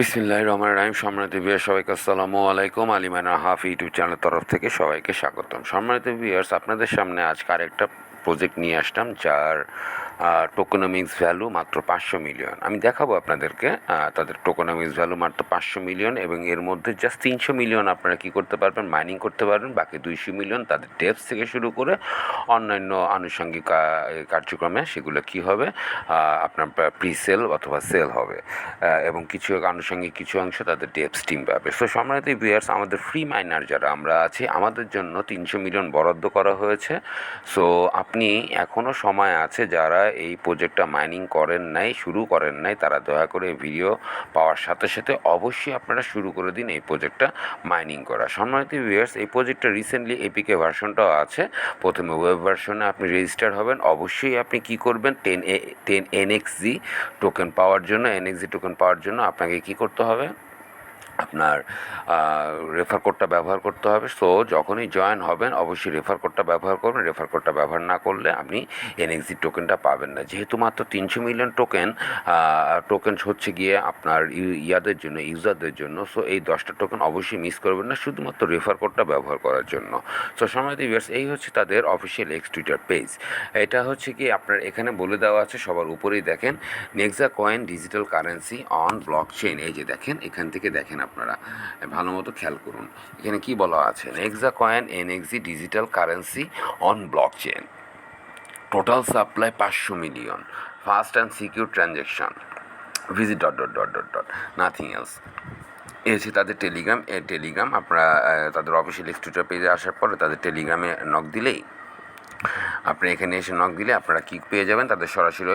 বিসমিল্লাহ রহমান রাহিম। সম্মানিত বিয়ার সবাইকে আসসালামু আলাইকুম। আলিমানা হাফ ইউটিউব চ্যানেল তরফ থেকে সবাইকে স্বাগতম। সম্মানিত বিয়ার্স আপনাদের সামনে আজকে আরেকটা প্রজেক্ট নিয়ে আসলাম, যার টোকোনমিক্স ভ্যালু মাত্র পাঁচশো মিলিয়ন আমি দেখাবো আপনাদেরকে তাদের টোকোনমিক্স ভ্যালু মাত্র পাঁচশো মিলিয়ন এবং এর মধ্যে জাস্ট তিনশো মিলিয়ন আপনারা কী করতে পারবেন? মাইনিং করতে পারবেন, বাকি দুইশো মিলিয়ন তাদের ডেপস থেকে শুরু করে অন্যান্য আনুষঙ্গিক কার্যক্রমে সেগুলো কী হবে? আপনার প্রি সেল অথবা সেল হবে। এবং কিছু আনুষঙ্গিক কিছু অংশ তাদের ডেপস টিম পাবে। সো সম্মানিত বিয়ার্স আমাদের ফ্রি মাইনার যারা আমরা আছি, আমাদের জন্য তিনশো মিলিয়ন বরাদ্দ করা হয়েছে। সো আপনি এখনও সময় আছে যারা এই প্রজেক্টটা মাইনিং করেন নাই, শুরু করেন নাই, তারা দয়া করে ভিডিও পাওয়ার সাথে সাথে অবশ্যই আপনারা শুরু করে দিন এই প্রজেক্টটা মাইনিং করা। সম্মানিত ভিউয়ার্স এই প্রজেক্টটা রিসেন্টলি এপিকে ভার্সনটাও আছে। প্রথমে ওয়েব ভার্সনে আপনি রেজিস্টার হবেন। অবশ্যই আপনি কি করবেন? Ten a ten NXG token পাওয়ার জন্য এনএক্সজি টোকেন পাওয়ার জন্য আপনাকে কি করতে হবে? আপনার রেফার কোডটা ব্যবহার করতে হবে। সো যখনই জয়েন হবেন, অবশ্যই রেফার কোডটা ব্যবহার করবেন। রেফার কোডটা ব্যবহার না করলে আপনি এনএক্সি টোকেনটা পাবেন না। যেহেতু মাত্র তিনশো মিলিয়ন টোকেন টোকেন হচ্ছে গিয়ে আপনার ইয়াদের জন্য ইউজারদের জন্য। সো এই দশটা টোকেন অবশ্যই মিস করবেন না, শুধুমাত্র রেফার কোডটা ব্যবহার করার জন্য। সো সময় ভিউয়ার্স এই হচ্ছে তাদের অফিসিয়াল এক্স টুইটার পেজ এটা হচ্ছে কি, আপনার এখানে বলে দেওয়া আছে, সবার উপরেই দেখেন Nexa coin digital currency on blockchain এই যে দেখেন, এখান থেকে দেখেন আপনারা ভালো মতো খেয়াল করুন। এখানে কি বলা আছে? Nexa coin NXC digital currency on blockchain total supply পাঁচশো million fast and secure transaction visit dot dot dot dot dot nothing else এসে তাদের টেলিগ্রাম এ টেলিগ্রাম আপনারা তাদের অফিসিয়াল এক্সটুটার পেজে আসার পরে তাদের টেলিগ্রামে নক দিলেই আপনি এখানে এসে নক দিলে আপনারা কি পেয়ে যাবেন? তাদের সরাসরি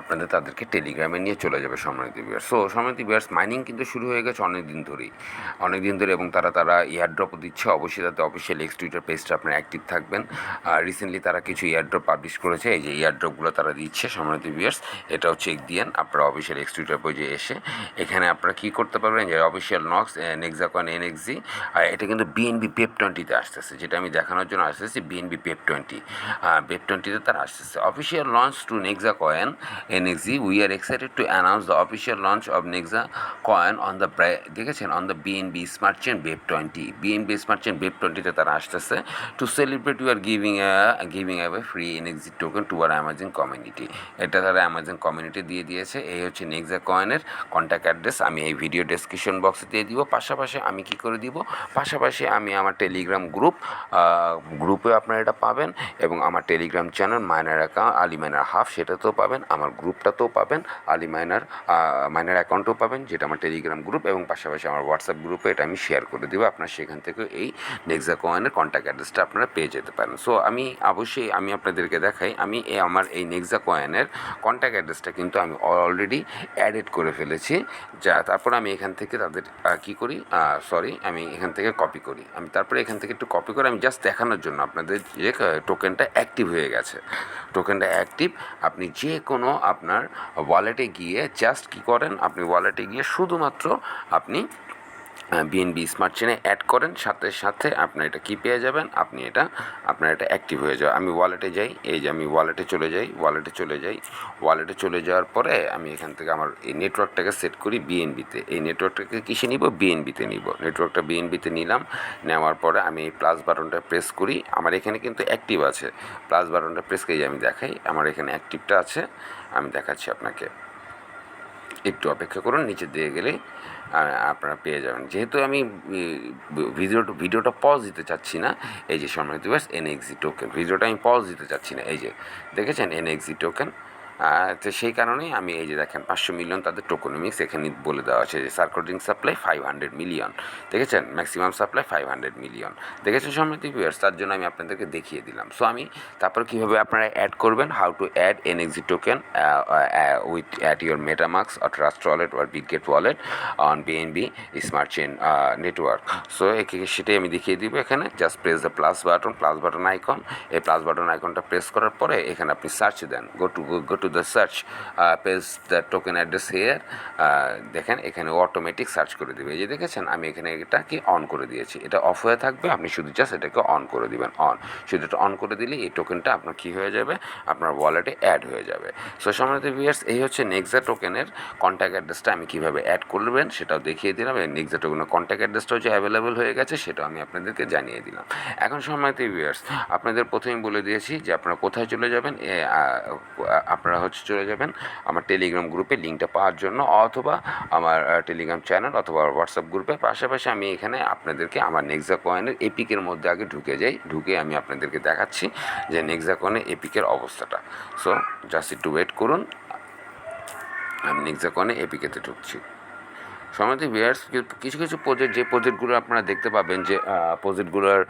আপনাদের তাদেরকে টেলিগ্রামে নিয়ে চলে যাবে সম্মানিত বিয়ার্স সো সম্মানিত বিয়ার্স মাইনিং কিন্তু শুরু হয়ে গেছে অনেক দিন ধরেই। অনেক দিন ধরে এবং তারা তারা ইয়ারড্রপও দিচ্ছে। অবশ্যই তাদের অফিসিয়াল এক্স টুইটার পেজটা আপনার অ্যাক্টিভ থাকবেন। আর রিসেন্টলি তারা কিছু ইয়ারড্রপ পাবলিশ করেছে। এই যে ইয়ারড্রপগুলো তারা দিচ্ছে, সম্মানিত বিয়ার্স এটাও চেক দিয়েন আপনারা অফিসিয়াল এক্স টুইটার পেজে এসে এখানে আপনারা কী করতে পারবেন? যে অফিসিয়াল নক্স নেক্সাকন এনএক্সি আর এটা কিন্তু বিএনবি পেপ টোয়েন্টিতে আসতেছে, যেটা আমি দেখানোর জন্য আসতেছি বিএনবি পেপ টোয়েন্টি পেপ টোয়েন্টিতে তারা আসতেছে। Official launch to Nexa coin NXC we are excited to announce the official launch of Nexa coin on the ব্রাই দেখেছেন? On the BNB smart chain BEP twenty BNB smart chain BEP টোয়েন্টিতে তারা আসতেছে। To celebrate you are giving giving away free NXC token to our Amazon community এটা তারা Amazon community দিয়ে দিয়েছে। এই হচ্ছে নেক্সা কয়েনের কন্ট্যাক্ট অ্যাড্রেস আমি এই ভিডিও ডেসক্রিপশন বক্সে দিয়ে দিব। পাশাপাশি আমি কি করে দিব? পাশাপাশি আমি আমার টেলিগ্রাম গ্রুপ গ্রুপে আপনারা এটা পাবেন এবং আমার Telegram channel miner account Ali miner half সেটাতেও পাবেন, আমার গ্রুপটাতেও পাবেন আলি মাইনার মাইনার অ্যাকাউন্টও পাবেন, যেটা আমার টেলিগ্রাম গ্রুপ এবং পাশাপাশি আমার হোয়াটসঅ্যাপ গ্রুপে এটা আমি শেয়ার করে দেবো। আপনার সেখান থেকে এই নেক্সা কয়েনের কন্ট্যাক্ট অ্যাড্রেসটা আপনারা পেয়ে যেতে পারেন। সো আমি অবশ্যই আমি আপনাদেরকে দেখাই, আমি আমার এই নেক্সা কয়েনের কন্ট্যাক্ট অ্যাড্রেসটা কিন্তু আমি অলরেডি অ্যাডেড করে ফেলেছি। যা, তারপর আমি এখান থেকে তাদের কি করি? সরি আমি এখান থেকে কপি করি। আমি তারপরে এখান থেকে একটু কপি করে আমি জাস্ট দেখানোর জন্য আপনাদের যে টোকেনটা অ্যাক্টিভ হয়ে গেছে। টোকেনটা অ্যাক্টিভ আপনি যে কোনো আপনার ওয়ালেটে গিয়ে জাস্ট কি করেন, আপনি ওয়ালেটে গিয়ে শুধুমাত্র আপনি বিএনবি স্মার্ট চেনে অ্যাড করেন, সাথে সাথে আপনি এটা কি পেয়ে যাবেন, আপনি এটা, আপনার এটা অ্যাক্টিভ হয়ে যাবে। আমি ওয়ালেটে যাই, এই যে আমি ওয়ালেটে চলে যাই ওয়ালেটে চলে যাই ওয়ালেটে চলে যাওয়ার পরে আমি এখান থেকে আমার এই নেটওয়ার্কটাকে সেট করি বিএনবিতে এই নেটওয়ার্কটাকে কিসে নিব? বিএনবিতে নিব। নেটওয়ার্কটা বিএনবিতে নিলাম, নেওয়ার পরে আমি এই প্লাস বাটনটা প্রেস করি। আমার এখানে কিন্তু অ্যাক্টিভ আছে। প্লাস বাটনটা প্রেস করে আমি দেখাই, আমার এখানে অ্যাক্টিভটা আছে। আমি দেখাচ্ছি আপনাকে। একটু অপেক্ষা করুন, নিচে দিয়ে গেলে আপনারা পেয়ে যাবেন। যেহেতু আমি ভিডিও, ভিডিওটা পজ দিতে চাচ্ছি না, এই যে সম্মানিত এনএক্সি টোকেন ভিডিওটা আমি পজ দিতে চাচ্ছি না, এই যে, দেখেছেন এনএক্সি টোকেন তো সেই কারণেই আমি এই যে দেখেন পাঁচশো মিলিয়ন তাদের টোকোনমিক্স এখানে বলে দেওয়া আছে যে circulating supply five hundred million দেখেছেন? Maximum supply five hundred million দেখেছেন সমৃদ্ধি ভিউয়ার্স তার জন্য আমি আপনাদেরকে দেখিয়ে দিলাম। সো আমি তারপর কীভাবে আপনারা অ্যাড করবেন? How to add NXC token with at your MetaMask or Trust Wallet or Bitget wallet on BNB smart chain network so সেটাই আমি দেখিয়ে দিব এখানে। Just press the plus button plus button icon এই প্লাস বাটন আইকনটা press করার পরে এখানে আপনি search then. Go to go to the search page the token address here দেখেন এখানে অটোমেটিক সার্চ করে দিবে। যে দেখেছেন, আমি এখানে এটাকে অন করে দিয়েছি। এটা অফ হয়ে থাকবে, আপনি শুধু জাস্ট এটাকে অন করে দিবেন অন শুধু এটা অন করে দিলে এই টোকেনটা আপনার কী হয়ে যাবে? আপনার ওয়ালেটে অ্যাড হয়ে যাবে। সো সম্মানিত ভিউয়ার্স এই হচ্ছে নেক্সা টোকেনের কন্ট্যাক্ট অ্যাড্রেসটা আমি কীভাবে অ্যাড করবেন সেটাও দেখিয়ে দিলাম। এই নেক্সা টোকেনের কন্ট্যাক্ট অ্যাড্রেসটাও যে অ্যাভেলেবেল হয়ে গেছে, সেটাও আমি আপনাদেরকে জানিয়ে দিলাম। এখন, সম্মানিত ভিউয়ার্স আপনাদের প্রথমেই বলে দিয়েছি যে আপনারা কোথায় চলে যাবেন আপনারা হচ্ছে চলে যাবেন আমার টেলিগ্রাম গ্রুপে লিঙ্কটা পাওয়ার জন্য অথবা আমার টেলিগ্রাম চ্যানেল অথবা হোয়াটসঅ্যাপ গ্রুপে পাশাপাশি আমি এখানে আপনাদেরকে আমার নেক্সা কয়েনের এপিকের মধ্যে আগে ঢুকে যাই, ঢুকে আমি আপনাদেরকে দেখাচ্ছি যে নেক্সা কয়েনের এপিকের অবস্থাটা। সো জাস্ট একটু ওয়েট করুন, আমি নেক্সা কয়েনে এপিকেতে ঢুকছি। সমাধি বিয়ার্স কিছু কিছু প্রজেক্ট যে প্রজেক্টগুলো আপনারা দেখতে পাবেন যে প্রজেক্টগুলোর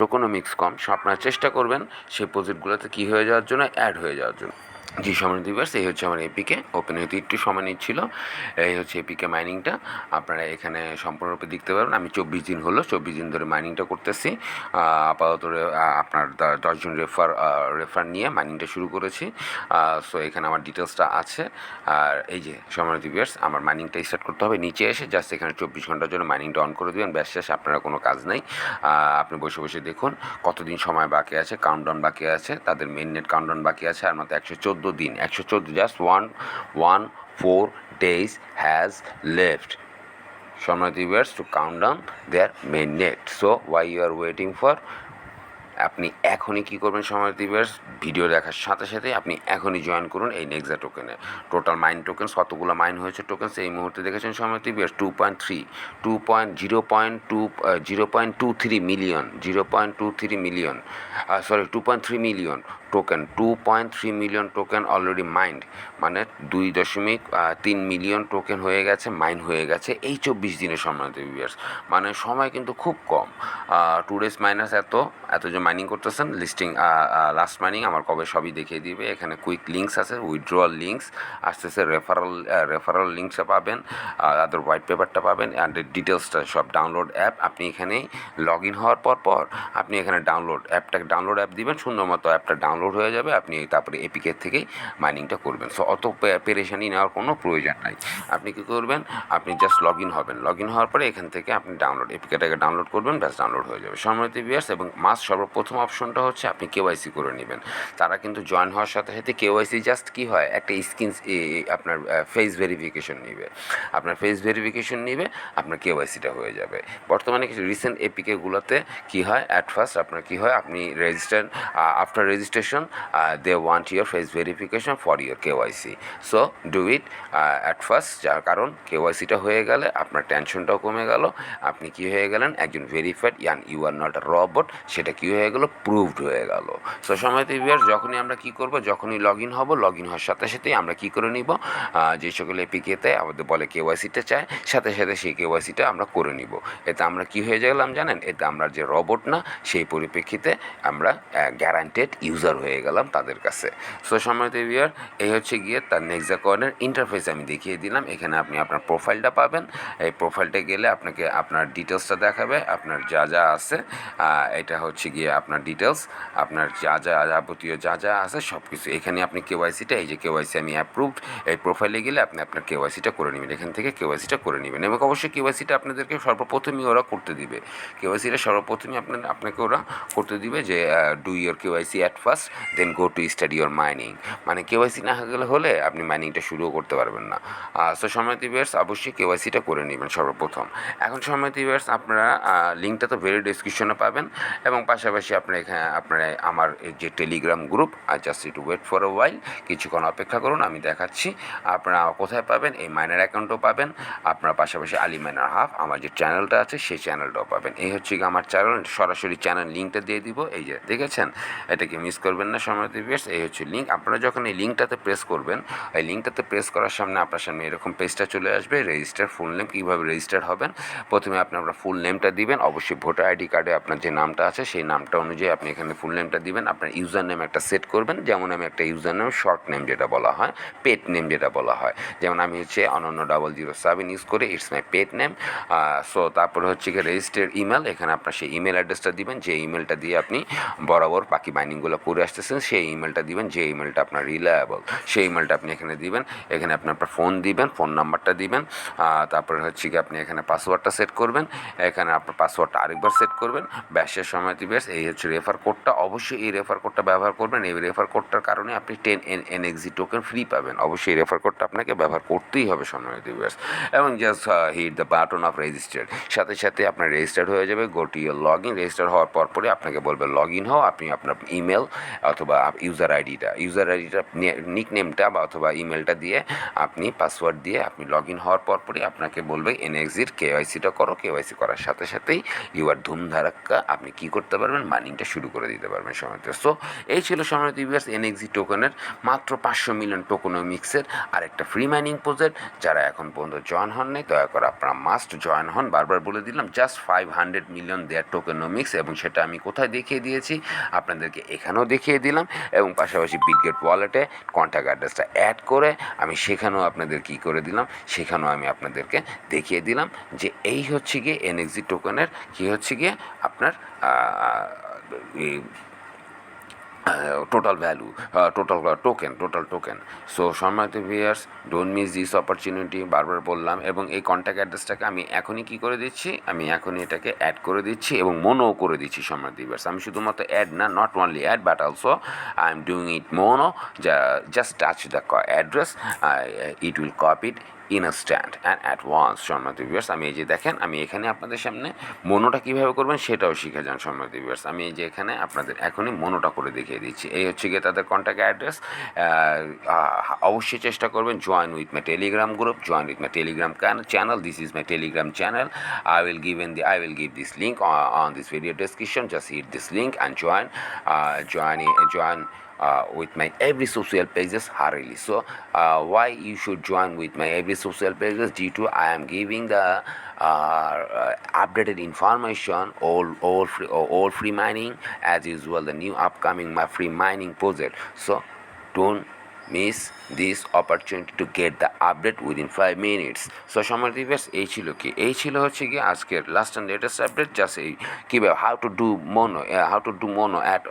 টোকোনমিক্স কম, সো আপনারা চেষ্টা করবেন সেই প্রজেক্টগুলোতে কী হয়ে যাওয়ার জন্য অ্যাড হয়ে যাওয়ার জন্য। জি সমাধি দিবাস, এই হচ্ছে আমার এপিকে ওপেন হতে একটু সময় নিচ্ছিল। এই হচ্ছে এপিকে মাইনিংটা আপনারা এখানে সম্পূর্ণরূপে দেখতে পারবেন। আমি চব্বিশ দিন হলো, চব্বিশ দিন ধরে মাইনিংটা করতেছি। আপাতত আপনার দশজন রেফার রেফার নিয়ে মাইনিংটা শুরু করেছি। সো এখানে আমার ডিটেলসটা আছে। আর এই যে সময় দিবাস, আমার মাইনিংটা স্টার্ট করতে হবে। নিচে এসে জাস্ট এখানে চব্বিশ ঘণ্টার জন্য মাইনিংটা অন করে দেবেন। ব্যাস, শেষ। আপনারা কোনো কাজ নেই। আপনি বসে বসে দেখুন কতদিন সময় বাকি আছে। কাউন্টডাউন বাকি আছে। তাদের মেন নেট কাউন্টডাউন বাকি আছে। আর মাত্র একশো চোদ্দ দিন, একশো চোদ্দ just one one four days has left সম্রাট viewers to count down their mainnet so why you are waiting for আপনি এখনই কী করবেন সময় দিবস ভিডিও দেখার সাথে সাথে আপনি এখনই জয়েন করুন এই নেক্সা টোকেনে টোটাল মাইন টোকেন্স কতগুলো মাইন হয়েছে টোকেন্স এই মুহূর্তে দেখেছেন সময় দিবস two point three two point zero point two zero point two three million zero point two three million sorry two point three million token two point three million token already mined মানে দুই দশমিক তিন million token হয়ে গেছে mine হয়ে গেছে এই চব্বিশ দিনের সময় ভিউয়ার্স মানে সময় কিন্তু খুব কম। টু ডেজ মাইনাস এত এত যে মাইনিং করতেছেন লিস্টিং লাস্ট মাইনিং আমার কবে সবই দেখিয়ে দিবে। এখানে কুইক লিঙ্কস আছে উইথড্রয়াল লিঙ্কস আসতেছে রেফারাল রেফারাল লিঙ্কসটা পাবেন তাদের হোয়াইট পেপারটা পাবেন অ্যান্ড ডিটেলসটা সব ডাউনলোড অ্যাপ আপনি এখানেই লগ ইন হওয়ার পর পর আপনি এখানে ডাউনলোড অ্যাপটাকে ডাউনলোড অ্যাপ দিবেন সুন্দর মতো অ্যাপটা ডাউনলোড হয়ে যাবে, আপনি তারপরে এপিকের থেকেই মাইনিংটা করবেন। সো অত পেরেশানি নেওয়ার কোনো প্রয়োজন নাই। আপনি কী করবেন? আপনি জাস্ট লগ ইন হবেন। লগ ইন হওয়ার পরে এখান থেকে আপনি ডাউনলোড এপিকেটাকে ডাউনলোড করবেন, ব্যাস ডাউনলোড হয়ে যাবে। সম্মানিত বিয়ার্স এবং মাস সর্বপ্রথম অপশনটা হচ্ছে আপনি কেওয়াইসি করে নেবেন। তারা কিন্তু জয়েন হওয়ার সাথে সাথে কেওয়াইসি জাস্ট কী হয়? একটা স্ক্রিন আপনার ফেস ভেরিফিকেশন নেবে। আপনার ফেস ভেরিফিকেশন নেবে, আপনার কেওয়াইসিটা হয়ে যাবে। বর্তমানে কিছু রিসেন্ট এপিকেগুলোতে কী হয়? অ্যাট ফার্স্ট আপনার কী হয়? আপনি register after registration they want your face verification for your KYC so do it at first যার কারণ কেওয়াইসিটা হয়ে গেলে, আপনার টেনশনটাও কমে গেল, আপনি কি হয়ে গেলেন, একজন ভেরিফাইড ইয়ান ইউ আর নট রবট সেটা কি হয়ে গেল প্রুভড হয়ে গেল। সো সময় ভিউয়ার যখনই আমরা কি করব, যখনই লগ ইন হব লগ ইন হওয়ার সাথে সাথেই আমরা কি করে নিব যে সকল এপিকেতে আমাদের বলে কেওয়াইসিটা চায়, সাথে সাথে সেই কেওয়াইসিটা আমরা করে নিব। এতে আমরা কি হয়ে গেলাম জানেন? এতে আমরা যে রবট না, সেই পরিপ্রেক্ষিতে আমরা গ্যারান্টেড ইউজার হয়ে গেলাম তাদের কাছে। সো সময় ভিউয়ার এই হচ্ছে গিয়ে তার নেক্সট কয়েনের ইন্টারফেস আমি দেখিয়ে দিলাম। এখানে আপনি আপনার প্রোফাইলটা পাবেন। এই প্রোফাইলটা গেলে আপনাকে আপনার ডিটেলসটা দেখাবে, আপনার যা যা আছে। এটা হচ্ছে গিয়ে আপনার ডিটেলস আপনার যা যা যাবতীয় যা যা আছে সব কিছু এখানে আপনি কেওয়াইসিটা এই যে কেওয়াইসি আমি অ্যাপ্রুভড এই প্রোফাইলে গেলে আপনি আপনার কেওয়াইসিটা করে নেবেন। এখান থেকে কেওয়াইসিটা করে নেবেন এবং অবশ্যই কেওয়াইসিটা আপনাদেরকে সর্বপ্রথমই ওরা করতে দিবে। কেওয়াইসিটা সর্বপ্রথমই আপনার, আপনাকে ওরা করতে দিবে যে do your KYC at first then go to study your mining মানে কেওয়াইসি না গেলে হলে আপনি মাইনিংটা শুরুও করতে পারবেন না। সো সময় দিবেস অবশ্যই কেওয়াইসিটা করে নেবেন সর্বপ্রথম। এখন সময় দিবেস আপনারা লিঙ্কটা তো ভেরি ডিসক্রিপশনে পাবেন এবং পাশাপাশি আপনার এখানে, আপনার আমার যে Telegram group R just to wait for a while কিছুক্ষণ অপেক্ষা করুন, আমি দেখাচ্ছি। আপনারা কোথায় পাবেন? এই মাইনার অ্যাকাউন্টও পাবেন। আপনার পাশাপাশি আলি মাইনার হাফ আমার যে চ্যানেলটা আছে, সেই চ্যানেলটাও পাবেন। এই হচ্ছে আমার চ্যানেল সরাসরি চ্যানেল লিঙ্কটা দিয়ে দিব। এই যে, দেখেছেন? এটাকে মিস করবেন না সময় দিবেস এই হচ্ছে লিঙ্ক আপনারা যখন এই লিঙ্কটাতে প্রেস করবেন, এই লিঙ্কটাতে প্রেস করার সামনে আপনার সামনে এরকম পেজটা চলে আসবে। রেজিস্টার ফুল নেম কীভাবে রেজিস্টার হবেন? প্রথমে আপনি আপনার ফুল নেমটা দিবেন। অবশ্যই ভোটার আইডি কার্ডে আপনার যে নামটা আছে, সেই নামটা অনুযায়ী আপনি এখানে ফুল নেমটা দিবেন। আপনার ইউজার নেম একটা সেট করবেন। যেমন আমি একটা ইউজার নেম শর্ট নেম যেটা বলা হয় পেট নেম যেটা বলা হয়। যেমন আমি হচ্ছে Ananya double zero seven use করে it's my pet name so তারপরে হচ্ছে কি রেজিস্টার্ড ইমেল এখানে আপনার সেই ইমেল অ্যাড্রেসটা দিবেন। যে ইমেলটা দিয়ে আপনি বরাবর বাকি মাইনিংগুলো করে আসতেছেন, সেই ইমেলটা দিবেন, যে ইমেলটা আপনার রিলায়েবল সেই ইমেলটা আপনি এখানে দিবেন। এখানে আপনি আপনার ফোন দিবেন ফোন নাম্বারটা দিবেন তারপরে হচ্ছে কি আপনি এখানে পাসওয়ার্ডটা সেট করবেন, এখানে আপনার পাসওয়ার্ডটা আরেকবার সেট করবেন ব্যাসের সময় দিবেন এই হচ্ছে রেফার কোডটা অবশ্যই এই রেফার কোডটা ব্যবহার করবেন। এই রেফার কোডটার কারণে আপনি টেন এন এনএক্সি টোকেন ফ্রি পাবেন। অবশ্যই রেফার কোডটা আপনাকে ব্যবহার করতেই হবে সময় দিবস এবং just hit the button of registered সাথে সাথে আপনার রেজিস্টার্ড হয়ে যাবে গোটি লগ ইন রেজিস্টার হওয়ার পর পরে আপনাকে বলবে লগ ইন হও, আপনি আপনার ইমেল অথবা ইউজার আইডিটা ইউজার আইডিটা নিক নেমটা বা অথবা ইমেলটা দিয়ে আপনি পাসওয়ার্ড দিয়ে আপনি লগ ইন হওয়ার পর পরই আপনাকে বলবে এনএক্সির কেওয়াইসিটা করো। কেওয়াইসি করার সাথে সাথেই ইউআর ধুমধারাক্কা আপনি কি করতে পারবেন? মাইনিংটা শুরু করে দিতে পারবেন সময়তে সো এই ছিল সময় ইউএস এনএক্সি টোকেনের মাত্র পাঁচশো মিলিয়ন টোকোনমিক্সের আর একটা ফ্রি মাইনিং প্রজেক্ট যারা এখন পর্যন্ত জয়েন হন নাই, দয়া করে আপনারা মাস্ট জয়েন হন। বারবার বলে দিলাম just five hundred million their tokenomics এবং সেটা আমি কোথায় দেখিয়ে দিয়েছি? আপনাদেরকে এখানেও দেখিয়ে দিলাম এবং পাশাপাশি বিটগেট ওয়ালেটে কন্ট্যাক্ট অ্যাড্রেসটা অ্যাড করে আমি সেখানেও আপনাদের কি করে দিলাম, সেখানেও আমি আপনাদেরকে দেখিয়ে দিলাম যে এই হচ্ছে গিয়ে এনএক্সি টোকেনের কি হচ্ছে গিয়ে আপনার total value total token total token so সম্মানিত viewers don't miss this opportunity বারবার বললাম, এবং এই কন্ট্যাক্ট অ্যাড্রেসটাকে আমি এখনই কী করে দিচ্ছি? আমি এখনই এটাকে অ্যাড করে দিচ্ছি এবং মনোও করে দিচ্ছি, সম্মানিত ভিয়ার্স আমি শুধুমাত্র অ্যাড না not only add but also I am doing it mono just touch the address it will copy it instant and at once সম্মানিত ভিউয়ার্স আমি এই যে দেখেন আমি এখানে আপনাদের সামনে মনোটা কীভাবে করবেন সেটাও শিখে যান সম্মানিত ভিউয়ার্স আমি এই যে এখানে আপনাদের এখনই মনোটা করে দেখিয়ে দিচ্ছি। এই হচ্ছে গিয়ে তাদের কন্ট্যাক্ট অ্যাড্রেস অবশ্যই চেষ্টা করবেন join with my Telegram group join with my Telegram channel this is my Telegram channel I will give in the I will give this link on, on this video description. Just hit this link join join join uh, with my every social pages hurriedly. So uh, why you should join with my every social pages due to I am giving the uh, updated information all all free all free mining as usual the new upcoming my free mining project. So don't miss this opportunity to get the update within five minutes so সময় দিবস এই ছিল কি? এই ছিল হচ্ছে কি আজকের last and latest update just এই কীভাবে how to do mono how to do mono at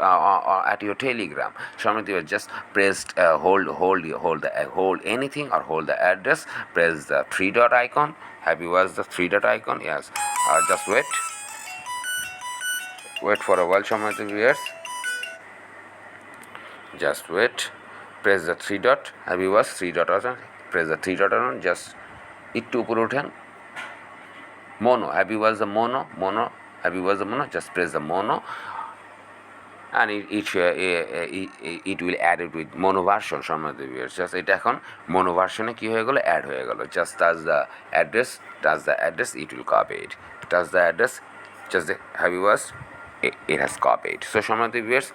at your Telegram সময় দিবস just press hold hold hold the hold anything or hold the address press the three dot icon have you was the three dot icon yes just wait wait for a while viewers just wait. Press the three dot have you watched three dot on press the three dot on just একটু উপরে ওঠেন mono have you watched the mono mono have you watched the mono just press the mono and it, it, uh, uh, it, it will add it with mono version সম্মানিত viewers just এটা এখন mono version কি হয়ে গেল add হয়ে গেল just touch the address touch the address it will copy it touch the address just the, have you watched it has copied. So সম্মানিত viewers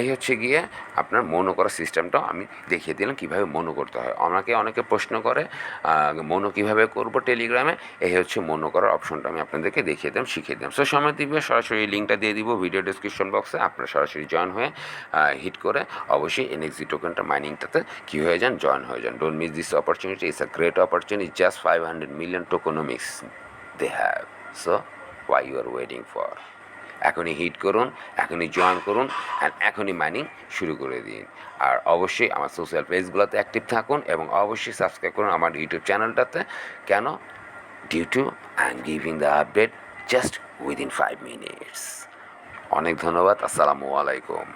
এই হচ্ছে গিয়ে আপনার মনো করার সিস্টেমটাও আমি দেখিয়ে দিলাম কীভাবে মনো করতে হয়। আমাকে অনেকে প্রশ্ন করে মনো কীভাবে করব টেলিগ্রামে? এই হচ্ছে মনো করার অপশনটা আমি আপনাদেরকে দেখিয়ে দিলাম, শিখিয়ে দিলাম। সো সম্মানিত ভিউয়ার্স সরাসরি লিঙ্কটা দিয়ে দিব ভিডিও ডিসক্রিপশন বক্সে আপনারা সরাসরি জয়েন হয়ে হিট করে অবশ্যই এনএক্সি টোকেনটা মাইনিংটাতে কী হয়ে যান জয়েন হয়ে যান। Don't miss this opportunity it's a great opportunity just five hundred million tokenomics they have so why you are waiting for এখনই হিট করুন, এখনই জয়েন করুন অ্যান্ড এখনই মাইনিং শুরু করে দিন। আর অবশ্যই আমার সোশ্যাল পেজগুলোতে অ্যাক্টিভ থাকুন এবং অবশ্যই সাবস্ক্রাইব করুন আমার ইউটিউব চ্যানেলটাতে কেন? Due to I am giving the update just within five minutes অনেক ধন্যবাদ, আসসালামু আলাইকুম।